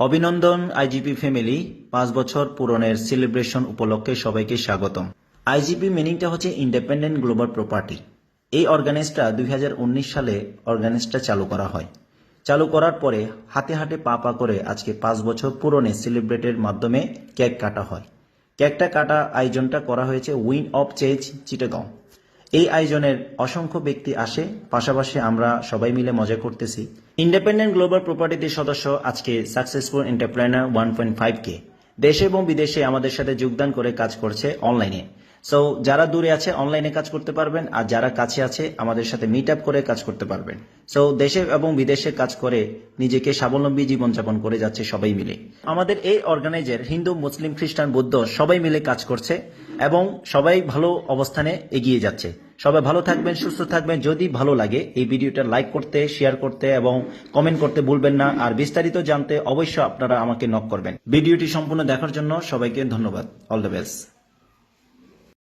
অভিনন্দন, IGP family, পাঁচ বছর পূরণের সেলিব্রেশন উপলক্ষে সবাইকে স্বাগতম। আইজিপি মিনিংটা হচ্ছে ইন্ডিপেন্ডেন্ট গ্লোবাল প্রপার্টি। এই অর্গানাইজটা দুই হাজার উনিশ সালে অর্গানাইজটা চালু করা হয়। চালু করার পরে হাতে হাতে পা পা করে আজকে পাঁচ বছর পূরণে সেলিব্রেটের মাধ্যমে কেক কাটা হয়। কেকটা কাটা আয়োজনটা করা হয়েছে উইন অফ চেজ চিটাগাঁও এই আয়োজনের অসংখ্য ব্যক্তি আসে, পাশাপাশি আমরা সবাই মিলে মজা করতেছি। ইন্ডিপেন্ডেন্ট গ্লোবাল প্রপার্টিতে সদস্য আজকে successful entrepreneur one point five K. দেশে এবং বিদেশে আমাদের সাথে যোগদান করে কাজ করছে অনলাইনে। সো যারা দূরে আছে, অনলাইনে কাজ করতে পারবেন, আর যারা কাছে আছে, আমাদের সাথে মিট আপ করে কাজ করতে পারবেন। সো দেশে এবং বিদেশে কাজ করে নিজেকে স্বাবলম্বী জীবনযাপন করে যাচ্ছে সবাই মিলে। আমাদের এই অর্গানাইজার হিন্দু, মুসলিম, খ্রিস্টান, বৌদ্ধ সবাই মিলে কাজ করছে এবং সবাই ভালো অবস্থানে এগিয়ে যাচ্ছে। সবাই ভালো থাকবেন, সুস্থ থাকবেন। যদি ভালো লাগে এই ভিডিওটা লাইক করতে শেয়ার করতে এবং কমেন্ট করতে ভুলবেন না। আর বিস্তারিত জানতে অবশ্যই আপনারা আমাকে নক করবেন। ভিডিওটি সম্পূর্ণ দেখার জন্য সবাইকে ধন্যবাদ। All the best